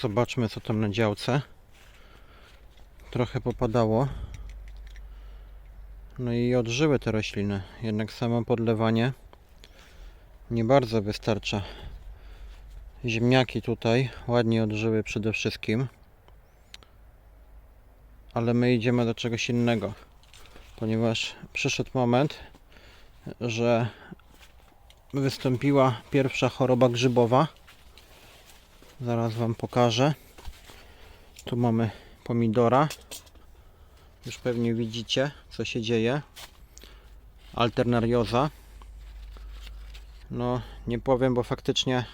Zobaczmy co tam na działce. Trochę popadało. No i odżyły te rośliny. Jednak samo podlewanie nie bardzo wystarcza. Ziemniaki tutaj ładnie odżyły przede wszystkim. Ale my idziemy do czegoś innego. Ponieważ przyszedł moment, że wystąpiła pierwsza choroba grzybowa. Zaraz Wam pokażę. Tu mamy pomidora. Już pewnie widzicie, co się dzieje. Alternarioza. No, nie powiem, bo faktycznie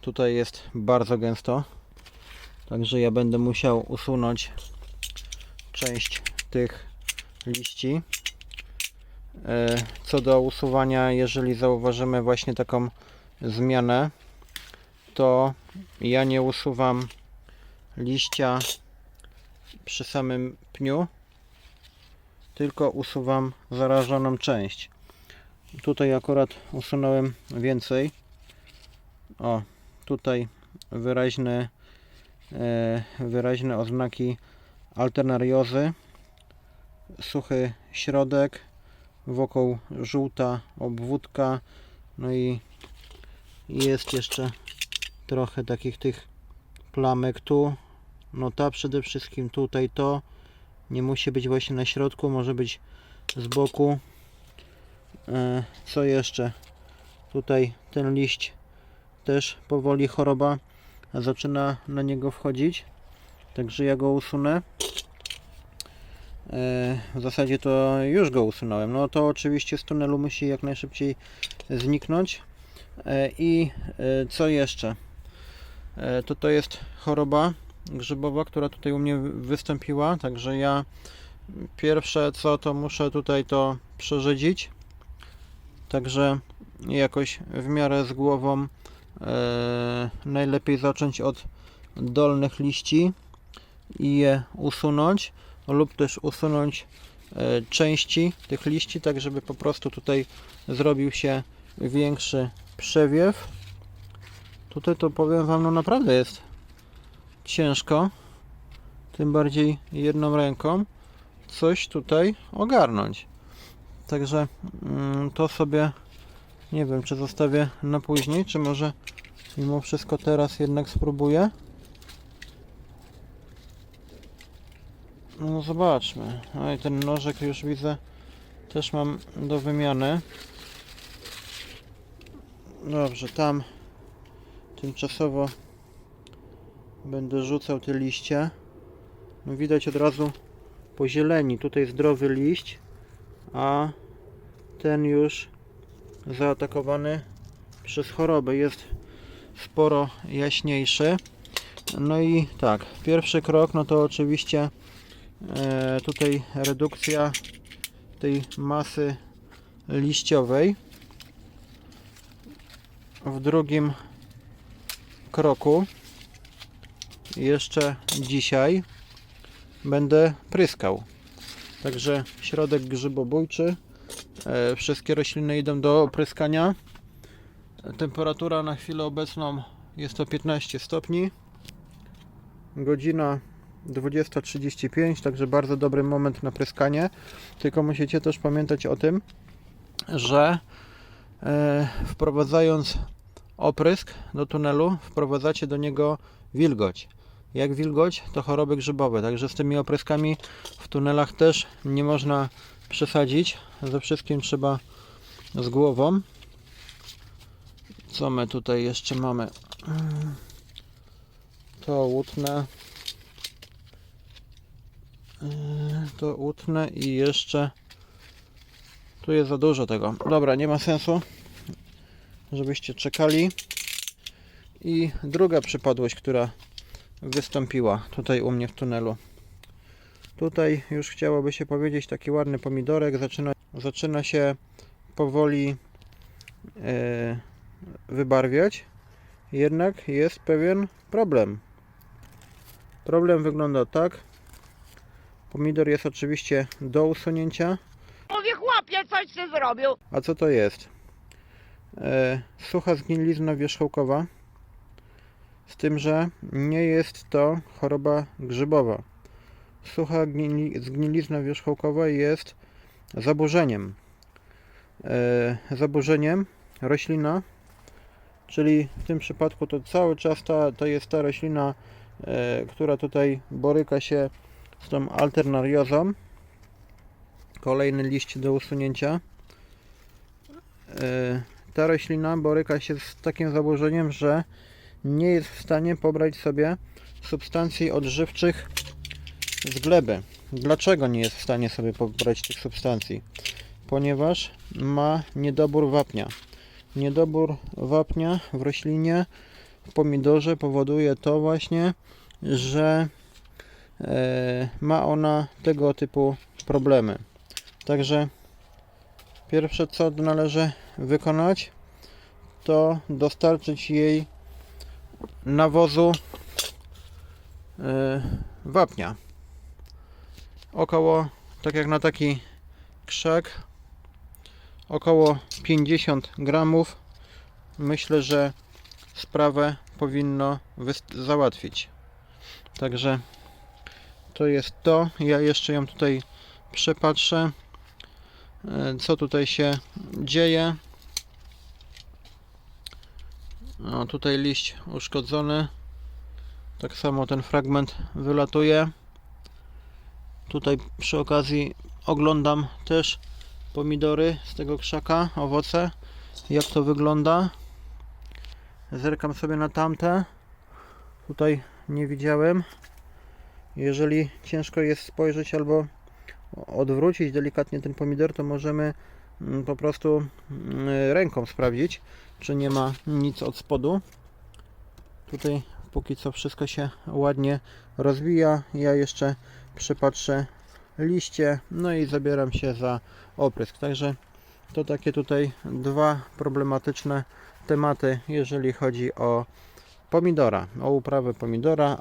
tutaj jest bardzo gęsto. Także ja będę musiał usunąć część tych liści. E, Co do usuwania, jeżeli zauważymy właśnie taką zmianę, to ja nie usuwam liścia przy samym pniu, tylko usuwam zarażoną część. Tutaj akurat usunąłem więcej. O, tutaj wyraźne, e, wyraźne oznaki alternariozy, suchy środek, wokół żółta obwódka, no i jest jeszcze trochę takich tych plamek tu. No ta przede wszystkim tutaj to nie musi być właśnie na środku, może być z boku. E, Co jeszcze? Tutaj ten liść też powoli choroba zaczyna na niego wchodzić. Także ja go usunę. E, W zasadzie to już go usunąłem. No to oczywiście z tunelu musi jak najszybciej zniknąć. E, I co jeszcze? E, To to jest choroba grzybowa, która tutaj u mnie wy- wystąpiła. Także ja pierwsze co to muszę tutaj to przerzedzić. Także jakoś w miarę z głową e, najlepiej zacząć od dolnych liści i je usunąć lub też usunąć e, części tych liści, tak żeby po prostu tutaj zrobił się większy przewiew. Tutaj to powiem Wam, no naprawdę jest ciężko, tym bardziej jedną ręką, coś tutaj ogarnąć. Także mm, to sobie nie wiem, czy zostawię na później, czy może mimo wszystko teraz jednak spróbuję. No zobaczmy. No i ten nożek już widzę też mam do wymiany. Dobrze, tam tymczasowo będę rzucał te liście. No widać od razu po zieleni. Tutaj zdrowy liść, a ten już zaatakowany przez chorobę jest sporo jaśniejszy. No i tak, pierwszy krok no to oczywiście e, tutaj redukcja tej masy liściowej. W drugim kroku jeszcze dzisiaj będę pryskał. Także środek grzybobójczy. E, Wszystkie rośliny idą do opryskania. Temperatura na chwilę obecną jest to 15 stopni. Godzina 20.35, także bardzo dobry moment na pryskanie. Tylko musicie też pamiętać o tym, że e, wprowadzając oprysk do tunelu, wprowadzacie do niego wilgoć. Jak wilgoć, to choroby grzybowe. Także z tymi opryskami w tunelach też nie można przesadzić. Ze wszystkim trzeba z głową. Co my tutaj jeszcze mamy? To łutne. Yy, To łutne i jeszcze tu jest za dużo tego. Dobra, nie ma sensu, żebyście czekali. I druga przypadłość, która wystąpiła tutaj u mnie w tunelu. Tutaj już chciałoby się powiedzieć taki ładny pomidorek zaczyna, zaczyna się powoli e, wybarwiać. Jednak jest pewien problem. Problem wygląda tak. Pomidor jest oczywiście do usunięcia. Mówię, chłopie, coś ty zrobił. A co to jest? E, sucha zgnilizna wierzchołkowa. Z tym, że nie jest to choroba grzybowa. Sucha gnili- zgnilizna wierzchołkowa jest zaburzeniem. E, zaburzeniem roślina, czyli w tym przypadku to cały czas ta, to jest ta roślina, e, która tutaj boryka się z tą alternariozą. Kolejny liść do usunięcia. Ta roślina boryka się z takim zaburzeniem, że nie jest w stanie pobrać sobie substancji odżywczych z gleby. Dlaczego nie jest w stanie sobie pobrać tych substancji? Ponieważ ma niedobór wapnia. Niedobór wapnia w roślinie, w pomidorze powoduje to właśnie, że e, ma ona tego typu problemy. Także pierwsze co należy wykonać, to dostarczyć jej nawozu e, wapnia. Około, tak jak na taki krzak, około 50 gramów. Myślę, że sprawę powinno załatwić. Także to jest to. Ja jeszcze ją tutaj przepatrzę, co tutaj się dzieje. O, tutaj liść uszkodzony. Tak samo ten fragment wylatuje. Tutaj przy okazji oglądam też pomidory z tego krzaka, owoce, jak to wygląda. Zerkam sobie na tamte. Tutaj nie widziałem. Jeżeli ciężko jest spojrzeć albo odwrócić delikatnie ten pomidor, to możemy mm, po prostu mm, ręką sprawdzić, czy nie ma nic od spodu. Tutaj póki co wszystko się ładnie rozwija. Ja jeszcze przypatrzę liście, no i zabieram się za oprysk. Także to takie tutaj dwa problematyczne tematy, jeżeli chodzi o pomidora, o uprawę pomidora.